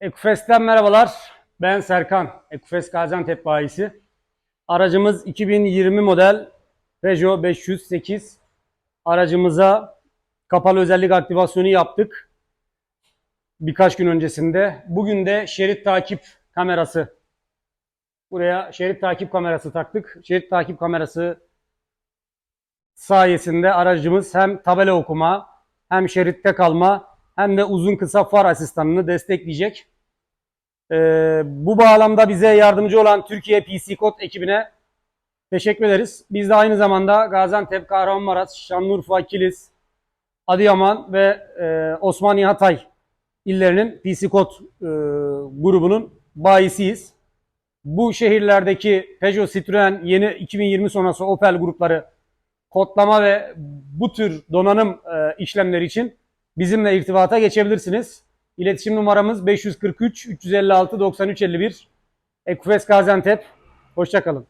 Ekufest'ten merhabalar. Ben Serkan. Ekufest Gaziantep bayisi. Aracımız 2020 model Peugeot 508. Aracımıza kapalı özellik aktivasyonu yaptık. Birkaç gün öncesinde. Bugün de şerit takip kamerası. Buraya şerit takip kamerası taktık. Şerit takip kamerası sayesinde aracımız hem tabela okuma, hem şeritte kalma, hem de uzun kısa far asistanını destekleyecek. Ee, bu bağlamda bize yardımcı olan Türkiye PC Kod ekibine teşekkür ederiz. Biz de aynı zamanda Gaziantep, Kahramanmaraş, Şanlıurfa, Kilis, Adıyaman ve e, Osmaniye Hatay illerinin PC Kod e, grubunun bayisiyiz. Bu şehirlerdeki Peugeot, Citroen, yeni 2020 sonrası Opel grupları kodlama ve bu tür donanım e, işlemleri için bizimle irtibata geçebilirsiniz. İletişim numaramız 543 356 93 51. Ekufes Gaziantep. Hoşçakalın.